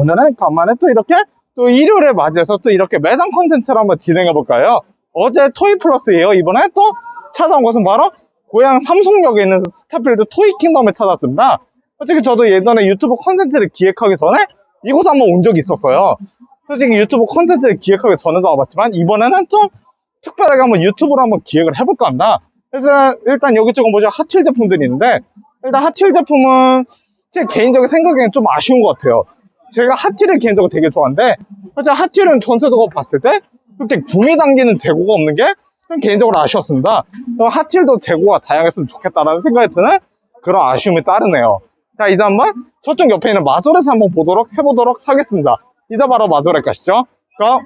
자, 오늘은 간만에 또 이렇게 또 일요일에 맞이해서 또 이렇게 매장 컨텐츠를 한번 진행해 볼까요? 어제 토이 플러스예요. 이번에 또 찾아온 곳은 바로 고향 삼성역에 있는 스타필드 토이 킹덤에 찾았습니다. 솔직히 저도 예전에 유튜브 컨텐츠를 기획하기 전에 이곳 한번 온 적이 있었어요. 솔직히 유튜브 컨텐츠를 기획하기 전에도 와봤지만 이번에는 좀 특별하게 한번 유튜브로 한번 기획을 해볼까 합니다. 그래서 일단 여기 조금 보자 하칠 제품들이 있는데 일단 하칠 제품은 제 개인적인 생각에는 좀 아쉬운 것 같아요. 제가 하칠을 개인적으로 되게 좋아하는데 사실 하칠은 전체적으로 봤을 때 그렇게 구미 당기는 재고가 없는 게좀 개인적으로 아쉬웠습니다. 어, 하칠도 재고가 다양했으면 좋겠다라는 생각이 드는 그런 아쉬움이 따르네요. 자, 이제 한번 저쪽 옆에 있는 마조렛 한번 보도록 해보도록 하겠습니다. 이제 바로 마조렛 가시죠. 고!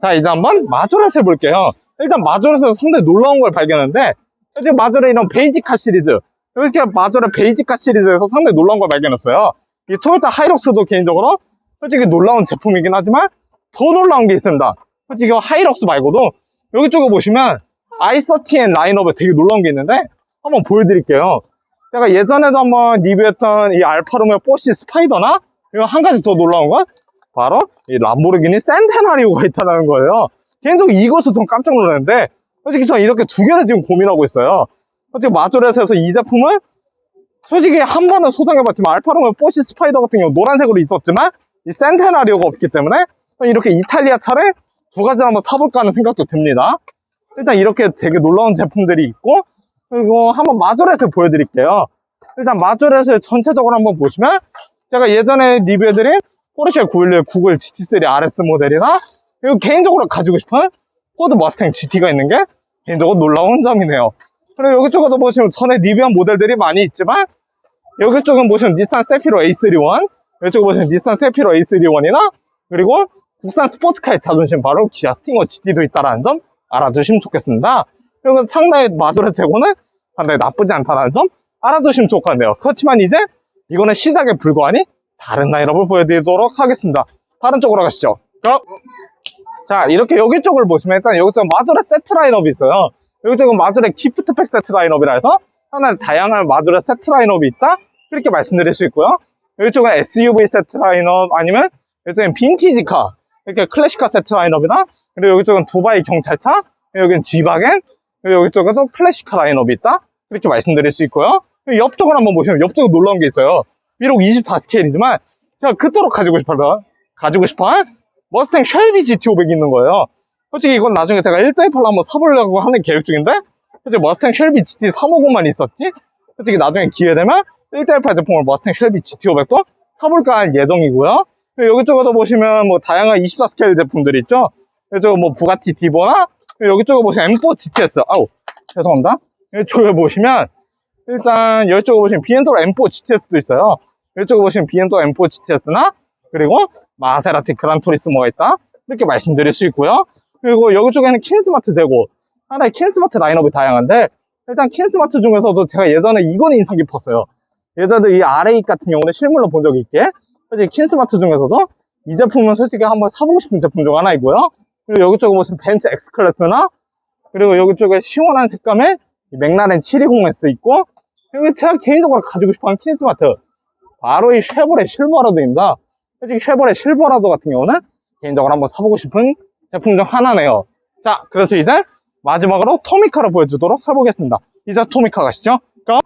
자, 이제 한번 마조렛을 볼게요. 일단 마조렛에서 상당히 놀라운 걸 발견했는데 지금 마조렛 이런 베이지카 시리즈 이렇게 마조렛 베이지카 시리즈에서 상당히 놀라운 걸 발견했어요. 이 토요타 하이럭스도 개인적으로 솔직히 놀라운 제품이긴 하지만 더 놀라운 게 있습니다. 솔직히 하이럭스 말고도 여기 쪽에 보시면 i30의 라인업에 되게 놀라운 게 있는데 한번 보여드릴게요. 제가 예전에도 한번 리뷰했던 이 알파로메오 포시 스파이더나 이거 한 가지 더 놀라운 건 바로 이 람보르기니 센테나리오가 있다는 거예요. 개인적으로 이것을 좀 깜짝 놀랐는데 솔직히 저는 이렇게 두 개를 지금 고민하고 있어요. 솔직히 마조렛에서 이 제품은 솔직히 한 번은 소장해봤지만 알파로메오 포시 스파이더 같은 경우 노란색으로 있었지만 이 센테나리오가 없기 때문에 이렇게 이탈리아 차를 두 가지를 한번 사볼까 하는 생각도 듭니다. 일단 이렇게 되게 놀라운 제품들이 있고 그리고 한번 마조렛을 보여드릴게요. 일단 마조렛을 전체적으로 한번 보시면 제가 예전에 리뷰해드린 포르쉐 911 구글 GT3 RS 모델이나 그리고 개인적으로 가지고 싶은 포드 머스탱 GT가 있는 게 개인적으로 놀라운 점이네요. 그리고 여기 쪽에도 보시면 전에 리뷰한 모델들이 많이 있지만 여기 쪽은 보시면 닛산 세피로 A31 이쪽 보시면 닛산 세피로 A31이나 그리고 국산 스포츠카의 자존심 바로 기아 스팅어 GT도 있다는 점 알아두시면 좋겠습니다. 그리고 상당히 마조렛 재고는 상당히 나쁘지 않다는 점 알아두시면 같네요. 그렇지만 이제 이거는 시작에 불과하니 다른 라인업을 보여드리도록 하겠습니다. 다른 쪽으로 가시죠. 고! 자, 이렇게 여기 쪽을 보시면 일단 여기 쪽 마조렛 세트 라인업이 있어요. 여기 쪽은 마조렛 기프트팩 세트 라인업이라 해서 하나는 다양한 마조렛 세트 라인업이 있다. 이렇게 말씀드릴 수 있고요. 여기 쪽은 SUV 세트 라인업 아니면 여기 쪽은 빈티지카 이렇게 클래식카 세트 라인업이나 그리고 여기 쪽은 두바이 경찰차 여기는 지바겐 여기 쪽에도 클래식카 라인업이 있다. 이렇게 말씀드릴 수 있고요. 옆쪽을 한번 보시면 옆쪽에 놀라운 게 있어요. 비록 24 스케일이지만 제가 그토록 가지고 싶어서 가지고 싶어한 머스탱 쉘비 GT500이 있는 거예요. 솔직히 이건 나중에 제가 1대8로 한번 사보려고 하는 계획 중인데 솔직히 머스탱 쉘비 GT 350만 있었지 솔직히 나중에 기회 되면 1대8 제품을 머스탱 쉘비 GT500도 사볼까 할 예정이고요. 그리고 여기 쪽에도 보시면 뭐 다양한 24 스케일 제품들이 있죠. 이쪽 뭐 부가티 디보나 그리고 여기 쪽에 보시면 M4 GTS 아우 죄송합니다. 이쪽에 보시면 일단 이쪽에 보시면 BMW M4 GTS도 있어요. 이쪽에 보시면 BMW M4 GTS나 그리고 마세라티 그란투리스모가 있다. 이렇게 말씀드릴 수 있고요. 그리고 여기 쪽에는 킨스마트 되고 하나의 킨스마트 라인업이 다양한데 일단 킨스마트 중에서도 제가 예전에 이건 인상 깊었어요. 예전에 이 RA 같은 경우는 실물로 본 적이 있게 솔직히 킨스마트 중에서도 이 제품은 솔직히 한번 사보고 싶은 제품 중 하나이고요. 그리고 여기 쪽에 보시면 벤츠 X 클래스나 그리고 여기 쪽에 시원한 색감의 이 맥라렌 720S 있고 그리고 제가 개인적으로 가지고 싶어하는 킨스마트 바로 이 쉐보레 실버라도입니다. 솔직히 쉐보레 실버라도 같은 경우는 개인적으로 한번 사보고 싶은 제품 중 하나네요. 자, 그래서 이제 마지막으로 토미카를 보여주도록 해보겠습니다. 이제 토미카 가시죠. 고!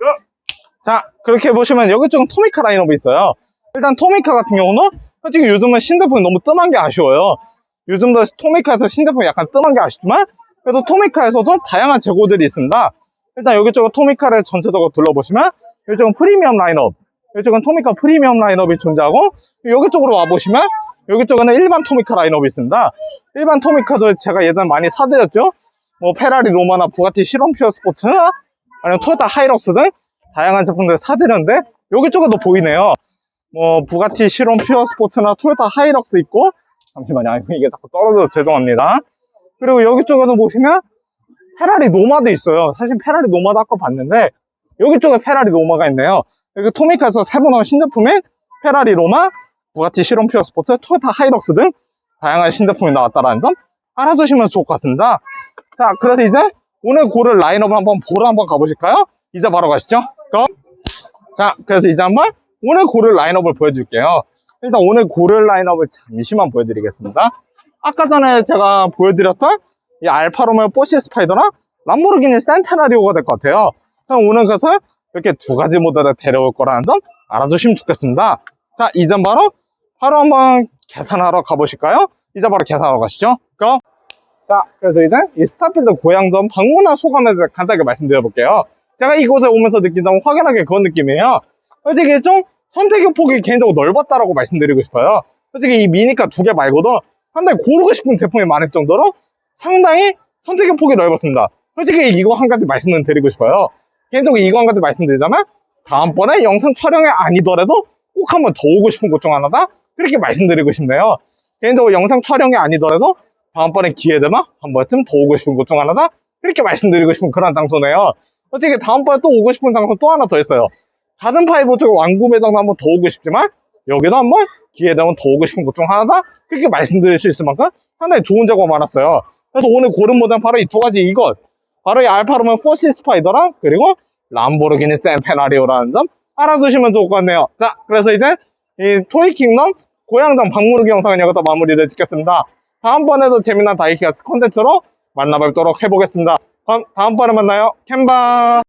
자, 그렇게 보시면 여기 쪽은 토미카 라인업이 있어요. 일단 토미카 같은 경우는 솔직히 요즘은 신제품이 너무 뜸한 게 아쉬워요. 요즘도 토미카에서 신제품이 약간 뜸한 게 아쉽지만 그래도 토미카에서도 다양한 재고들이 있습니다. 일단 여기 쪽은 토미카를 전체적으로 둘러보시면 이쪽은 프리미엄 라인업 이쪽은 토미카 프리미엄 라인업이 존재하고 여기 쪽으로 와보시면 여기 쪽에는 일반 토미카 라인업이 있습니다. 일반 토미카도 제가 예전에 많이 사드렸죠. 뭐 페라리 로마나 부가티 시롬피어 스포츠나 아니면 토요타 하이럭스 등 다양한 제품들을 사드렸는데 여기 쪽에도 보이네요. 뭐 부가티 시롬 퓨어 스포츠나 토요타 하이럭스 있고 잠시만요 이게 자꾸 떨어져서 죄송합니다 그리고 여기 쪽에도 보시면 페라리 노마도 있어요 사실 페라리 노마도 아까 봤는데 여기 쪽에 페라리 노마가 있네요 여기 토미카에서 새로 나온 신제품인 페라리 노마 부가티 시롬 퓨어 스포츠 토요타 하이럭스 등 다양한 신제품이 나왔다는 점 알아두시면 좋을 것 같습니다 자 그래서 이제 오늘 고를 라인업을 한번 보러 한번 가보실까요? 이제 바로 가시죠 고! 자 그래서 이제 한번 오늘 고를 라인업을 보여줄게요. 일단 오늘 고를 라인업을 잠시만 보여드리겠습니다. 아까 전에 제가 보여드렸던 이 알파로메오 포시 스파이더랑 람보르기니 센테나리오가 될 것 같아요. 오늘 그래서 이렇게 두 가지 모델을 데려올 거라는 점 알아주시면 좋겠습니다. 자, 이제 바로 바로 한번 계산하러 가보실까요? 이제 바로 계산하러 가시죠. 고! 자, 그래서 이제 이 스타필드 고향점 방문한 소감에 대해 간단하게 말씀드려 볼게요. 제가 이곳에 오면서 느낀다면 확연하게 그런 느낌이에요. 솔직히 좀 선택의 폭이 개인적으로 넓었다라고 말씀드리고 싶어요. 솔직히 이 미니카 두 개 말고도 상당히 고르고 싶은 제품이 많을 정도로 상당히 선택의 폭이 넓었습니다. 솔직히 이거 한 가지 말씀을 드리고 싶어요. 개인적으로 이거 한 가지 말씀드리자면 다음번에 영상 촬영이 아니더라도 꼭 한번 더 오고 싶은 곳 중 하나다? 그렇게 말씀드리고 싶네요. 개인적으로 영상 촬영이 아니더라도 다음번에 기회 되면 한 번쯤 더 오고 싶은 곳 중 하나다? 그렇게 말씀드리고 싶은 그런 장소네요. 솔직히 다음번에 또 오고 싶은 장소 또 하나 더 있어요. 가든파이브 쪽 왕구 매장도 한번 더 오고 싶지만 여기도 한번 기회 되면 더 오고 싶은 곳 중 하나다? 그렇게 말씀드릴 수 있을 만큼 상당히 좋은 작업 많았어요. 그래서 오늘 고른 모델은 바로 이 두 가지 이것. 바로 이 알파로메오 4C 스파이더랑 그리고 람보르기니 센테나리오라는 점 알아두시면 좋을 것 같네요. 자, 그래서 이제 이 토이킹덤 고향점 방문후기 영상은 여기서 마무리를 짓겠습니다. 다음번에도 재미난 다이키가스 콘텐츠로 만나뵙도록 해보겠습니다. 다음번에 만나요. 캔바!